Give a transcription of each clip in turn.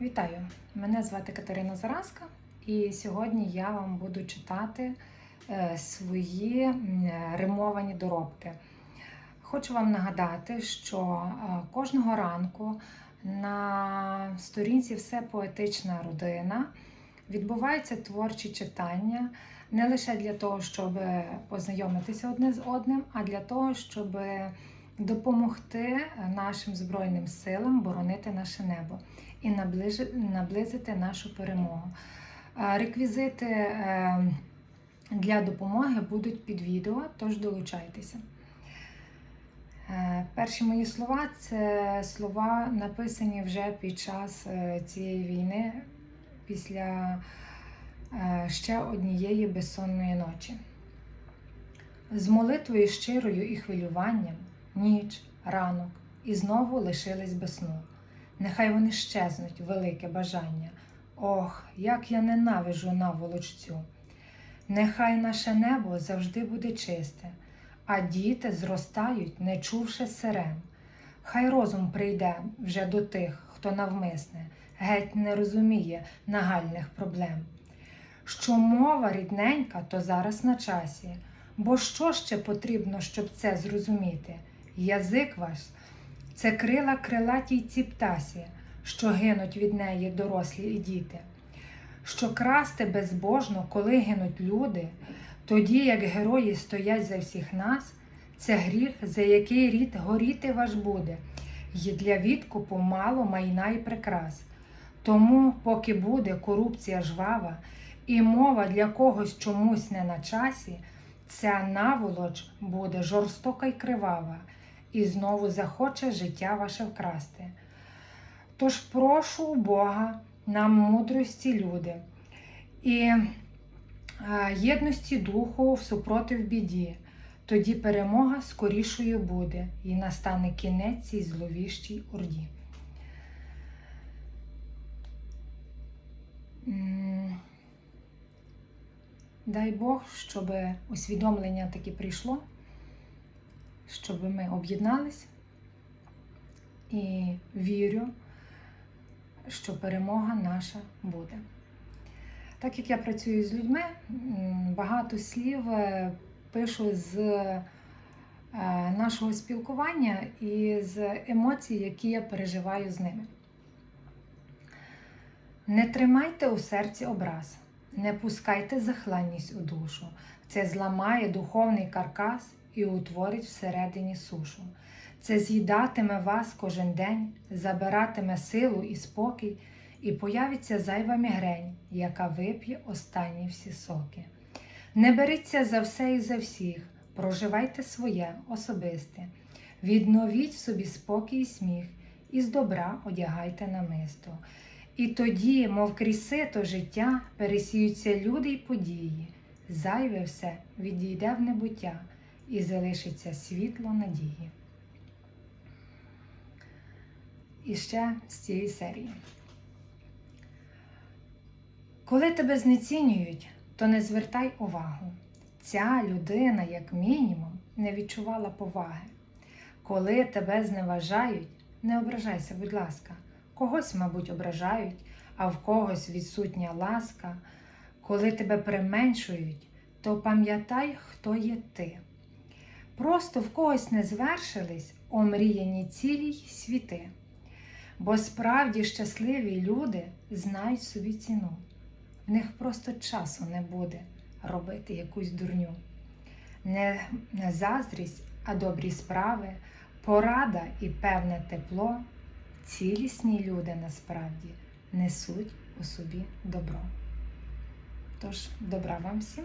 Вітаю! Мене звати Катерина Заразка, і сьогодні я вам буду читати е, свої римовані доробки. Хочу вам нагадати, що е, кожного ранку на сторінці Все поетична родина відбуваються творчі читання не лише для того, щоб познайомитися одне з одним, а для того, щоб допомогти нашим Збройним силам боронити наше небо і наблизити нашу перемогу. Е, Реквізити е, для допомоги будуть під відео, тож долучайтеся. Е, Перші мої слова це слова, написані вже під час цієї війни, після ще однієї безсонної ночі. З молитвою щирою і хвилюванням, ніч, ранок, і знову лишились без сну. Нехай вони щезнуть, велике бажання. Ох, як я ненавижу наволоч цю. Нехай наше небо завжди буде чисте, а діти зростають, не чувши сирен. Хай розум прийде вже до тих, хто навмисне, геть не розуміє нагальних проблем. Що мова рідненька, то зараз на часі. Бо що ще потрібно, щоб це зрозуміти? Язик ваш це крила крилатій ці птасі, що гинуть від неї дорослі і діти. Що красти безбожно, коли гинуть люди, тоді як герої стоять за всіх нас, це гріх, за який рід горіти ваш буде, і для відкупу мало майна і прикрас. Тому, поки буде корупція жвава, і мова для когось чомусь не на часі, ця наволоч буде жорстока й кривава, і знову захоче життя ваше вкрасти. Тож прошу у Бога нам мудрості люди і е, єдності духу в супротив біді. Тоді перемога скорішою буде, і настане кінець цій зловіщій орді. Дай Бог, щоб усвідомлення таки прийшло, щоб ми об'єднались і вірю, що перемога наша буде. Так як я працюю з людьми, багато слів е, пишу з е, нашого спілкування і з емоцій, які я переживаю з ними. Не тримайте у серці образ, не пускайте захланність у душу. Це зламає духовний каркас і утворить всередині сушу. Це з'їдатиме вас кожен день, забиратиме силу і спокій, і появиться зайва мігрень, яка вип'є останні всі соки. Не беріться за все і за всіх, проживайте своє особисте, відновіть собі спокій і сміх, і з добра одягайте намисто. І тоді, мов крізь сито життя, пересіються люди й події, зайве все відійде в небуття і залишиться світло надії. І ще з цієї серії. Коли тебе знецінюють, то не звертай увагу. Ця людина, як мінімум, не відчувала поваги. Коли тебе зневажають, не ображайся, будь ласка. Когось, мабуть, ображають, а в когось відсутня ласка. Коли тебе применшують, то пам'ятай, хто є ти. Просто в когось не звершились омріяні цілі й світи. Бо справді щасливі люди знають собі ціну. В них просто часу не буде робити якусь дурню. Не, не заздрість, а добрі справи, порада і певне тепло. Цілісні люди насправді несуть у собі добро. Тож, добра вам всім.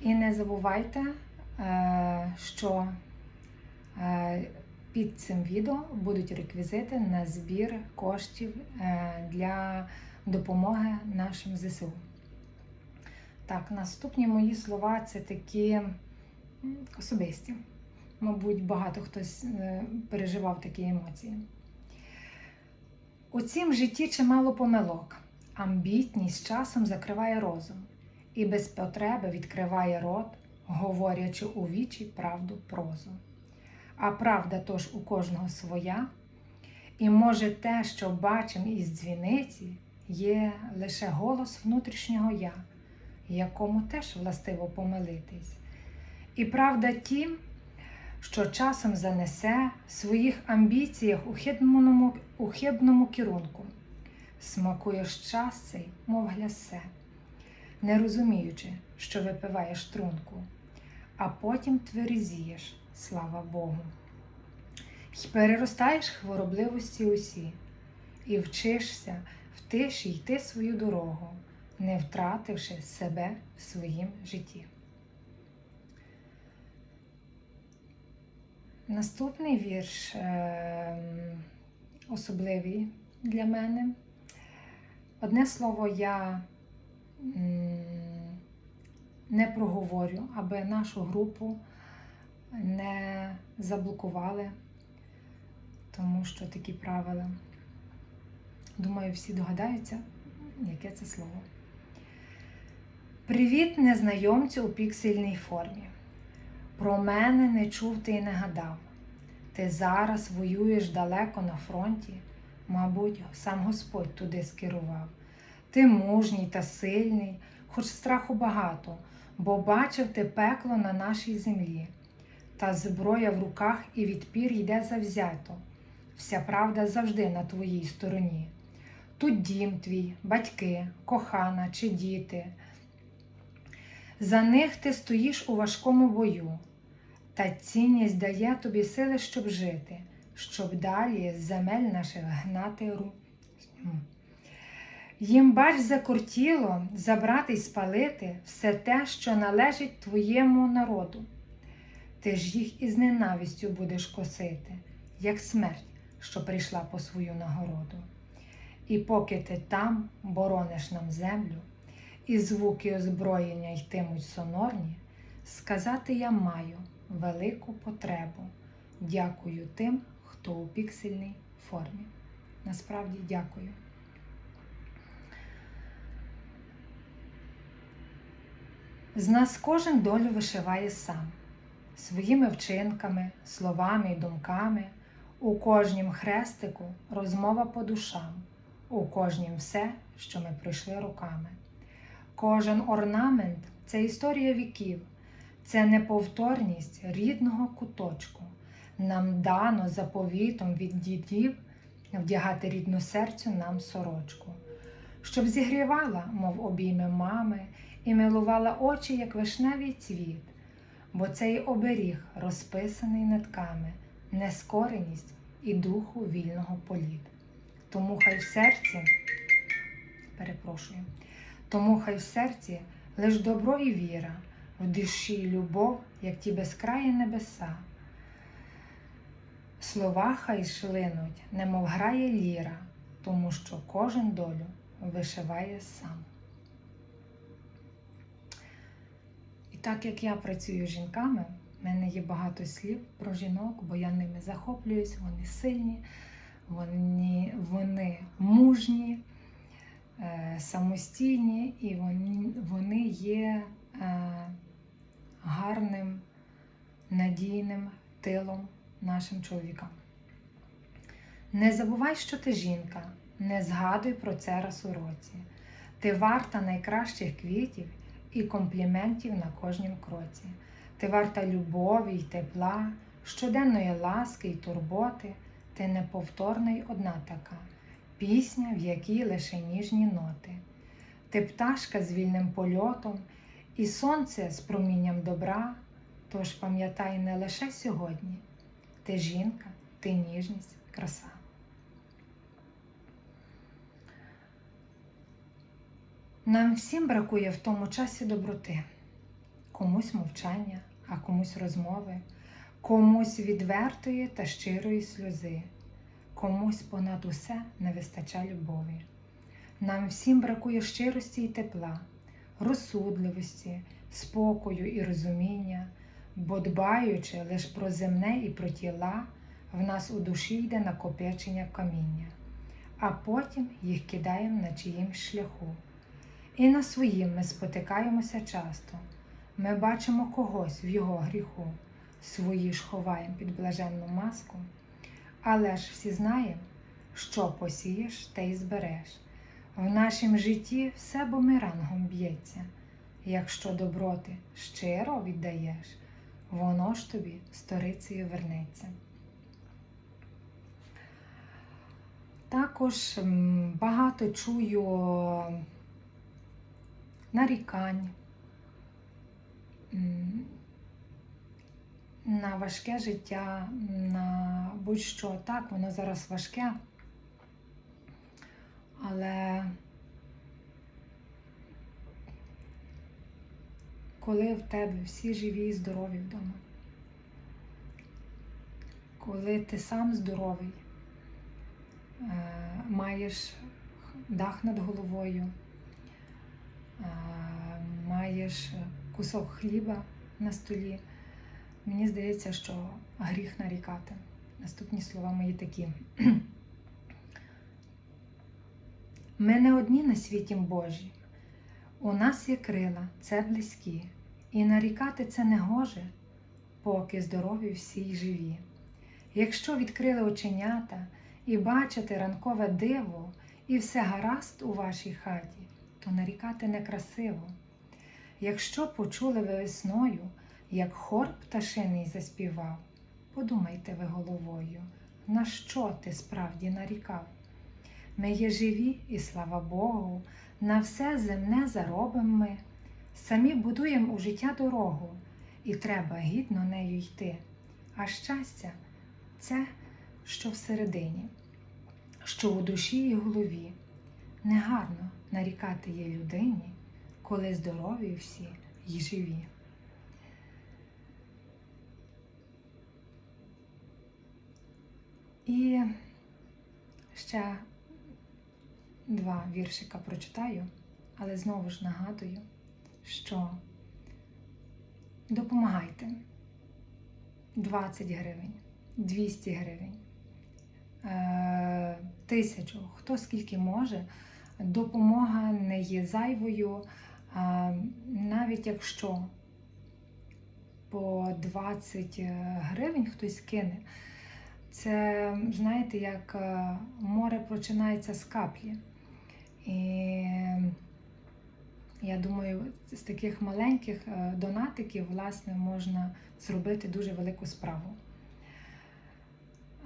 І не забувайте, що е, під цим відео будуть реквізити на збір коштів е, для допомоги нашим ЗСУ. Так, наступні мої слова це такі особисті. Мабуть, багато хтось е, переживав такі емоції. У цім житті чимало помилок. Амбітність часом закриває розум і без потреби відкриває рот, говорячи у вічі правду прозу. А правда тож у кожного своя, І може те, що бачимо із дзвіниці, є лише голос внутрішнього я, якому теж властиво помилитись. І правда тім, що часом занесе в своїх амбіціях у хибному, у хибному керунку. Смакуєш цей, мов глясе, не розуміючи, що випиваєш трунку, а потім тверезієш, слава Богу. Й переростаєш хворобливості усі, і вчишся в тиші йти свою дорогу, не втративши себе в своїм житті. Наступний вірш е, особливий для мене. Одне слово я не проговорю, аби нашу групу не заблокували, тому що такі правила. Думаю, всі догадаються, яке це слово. Привіт, незнайомцю у піксельній формі. Про мене не чув ти й не гадав. Ти зараз воюєш далеко на фронті, мабуть, сам Господь туди скерував. Ти мужній та сильний, хоч страху багато, бо бачив ти пекло на нашій землі. Та зброя в руках і відпір йде завзято. Вся правда завжди на твоїй стороні. Тут дім твій, батьки, кохана чи діти. За них ти стоїш у важкому бою, та цінність дає тобі сили, щоб жити, щоб далі з земель наших гнати ру. Їм бач закортіло забрати й спалити все те, що належить твоєму народу. Ти ж їх із ненавистю будеш косити, як смерть, що прийшла по свою нагороду. І поки ти там борониш нам землю, і звуки озброєння йтимуть сонорні, сказати я маю велику потребу. Дякую тим, хто у піксельній формі. Насправді дякую. З нас кожен долю вишиває сам, своїми вчинками, словами і думками, у кожнім хрестику розмова по душам, у кожнім все, що ми пройшли руками. Кожен орнамент це історія віків, це неповторність рідного куточку. Нам дано заповітом від дідів вдягати рідну серцю нам сорочку, щоб зігрівала, мов обійми мами, і милувала очі, як вишневий цвіт, бо цей оберіг розписаний нитками, нескореність і духу вільного політ. Тому хай в серці, перепрошую, тому хай в серці лиш добро і віра, в душі любов, як ті безкраї небеса. Слова хай шлинуть, немов грає ліра, тому що кожен долю вишиває сам. І так як я працюю з жінками, в мене є багато слів про жінок, бо я ними захоплююсь, вони сильні, вони, вони мужні, е, самостійні і вони, вони є е, гарним, надійним тилом нашим чоловікам. Не забувай, що ти жінка, не згадуй про це раз у році. Ти варта найкращих квітів і компліментів на кожнім кроці. Ти варта любові й тепла, щоденної ласки й турботи, ти неповторна й одна така, пісня, в якій лише ніжні ноти. Ти пташка з вільним польотом, і сонце з промінням добра, тож пам'ятай не лише сьогодні. Ти жінка, ти ніжність, краса. Нам всім бракує в тому часі доброти, комусь мовчання, а комусь розмови, комусь відвертої та щирої сльози, комусь понад усе не вистачає любові. Нам всім бракує щирості і тепла, розсудливості, спокою і розуміння бо дбаючи лише про земне і про тіла, в нас у душі йде накопичення каміння, а потім їх кидаємо на чиїмсь шляху. І на своїм ми спотикаємося часто. Ми бачимо когось в його гріху, свої ж ховаємо під блаженну маску. Але ж всі знаємо, що посієш, те й збереш. В нашім житті все бумерангом б'ється. Якщо добро ти щиро віддаєш, воно ж тобі сторицею вернеться. Також багато чую нарікань на важке життя, на будь-що. Так, воно зараз важке, але коли в тебе всі живі і здорові вдома, коли ти сам здоровий, е, маєш дах над головою, маєш кусок хліба на столі, мені здається, що гріх нарікати. Наступні слова мої такі. Ми не одні на світі Божі. У нас є крила, це близькі, і нарікати це не гоже, поки здорові всі й живі. Якщо відкрили оченята і бачите ранкове диво, і все гаразд у вашій хаті, то нарікати некрасиво. Якщо почули ви весною, як хор пташиний заспівав, подумайте ви головою, на що ти справді нарікав? Ми є живі, і слава Богу, на все земне заробимо ми, самі будуємо у життя дорогу, і треба гідно нею йти. А щастя це, що всередині, що у душі і голові. Негарно нарікати є людині, коли здорові всі й живі. І ще два віршика прочитаю, але знову ж нагадую, що допомагайте 20 гривень, 200 гривень, е, тисячу, хто скільки може. Допомога не є зайвою, навіть якщо по 20 гривень хтось кине, це, знаєте, як е, море починається з каплі. І я думаю, з таких маленьких е, донатиків, власне, можна зробити дуже велику справу.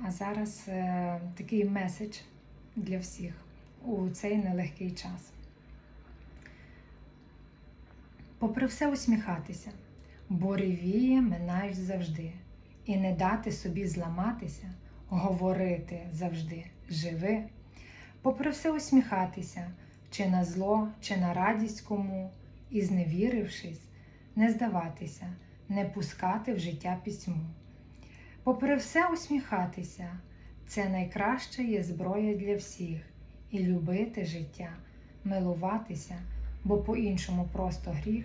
А зараз е, такий меседж для всіх у цей нелегкий час. Попри все усміхатися, бо ревіє минають завжди, і не дати собі зламатися, говорити завжди живи. Попри все усміхатися, чи на зло, чи на радість кому, і зневірившись, не здаватися, не пускати в життя пісьму. Попри все усміхатися, це найкраща є зброя для всіх, і любити життя, милуватися, бо по-іншому просто гріх.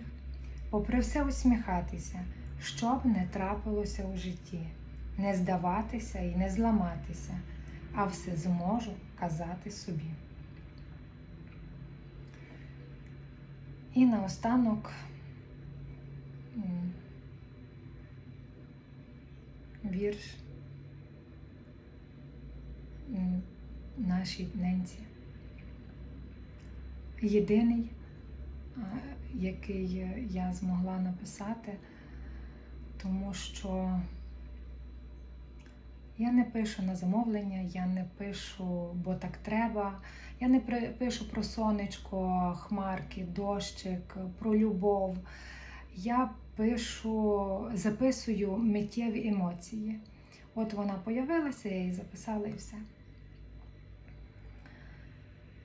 Попри все усміхатися, що б не трапилося у житті, не здаватися і не зламатися, а все зможу казати собі. І наостанок вірш нашій ненці. Єдиний, який я змогла написати, тому що я не пишу на замовлення, я не пишу, бо так треба. Я не пишу про сонечко, хмарки, дощик, про любов. Я пишу, записую миттєві емоції. От вона появилася, я її записала і все.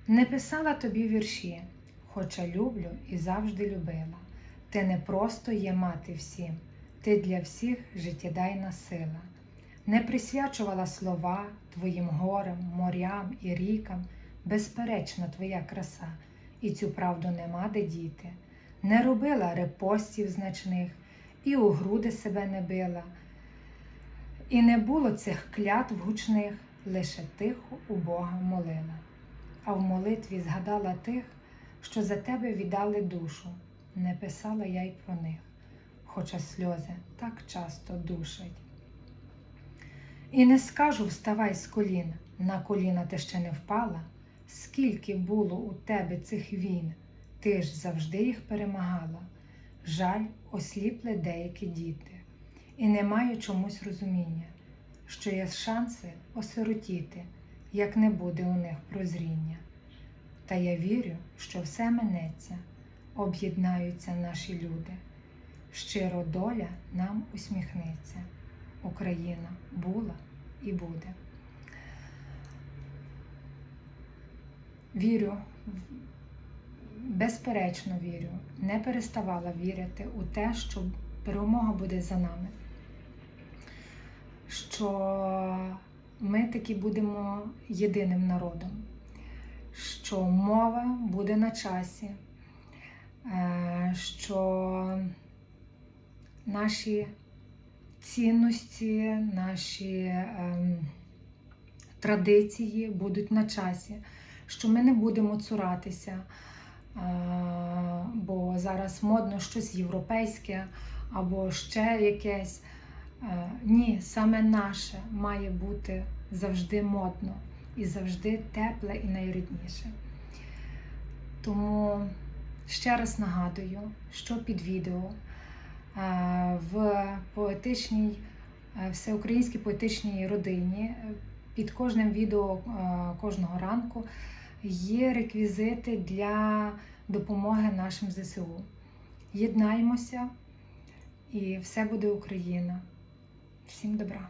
Не писала тобі вірші, хоча люблю і завжди любила. Ти не просто є мати всім, ти для всіх життєдайна сила. Не присвячувала слова твоїм горам, морям і рікам, безперечна твоя краса, і цю правду нема де діти. Не робила репостів значних, і у груди себе не била. І не було цих клятв гучних, лише тихо у Бога молила. А в молитві згадала тих, що за тебе віддали душу, не писала я й про них, хоча сльози так часто душать. І не скажу вставай з колін, на коліна ти ще не впала, скільки було у тебе цих війн, ти ж завжди їх перемагала. Жаль, осліпли деякі діти, і не маю чомусь розуміння, що є шанси осиротіти, як не буде у них прозріння. Та я вірю, що все минеться, об'єднаються наші люди. Щиро доля нам усміхнеться. Україна була і буде. Вірю, безперечно вірю, не переставала вірити у те, що перемога буде за нами. Що ми таки будемо єдиним народом, що мова буде на часі, е, що наші цінності, наші ем, традиції будуть на часі, що ми не будемо цуратися, е, бо зараз модно щось європейське або ще якесь. Е, ні, саме наше має бути завжди модно і завжди тепле і найрідніше. Тому ще раз нагадую, що під відео е, в поетичній, е, всеукраїнській поетичній родині під кожним відео кожного ранку є реквізити для допомоги нашим ЗСУ. Єднаймося і все буде Україна. Всім добра!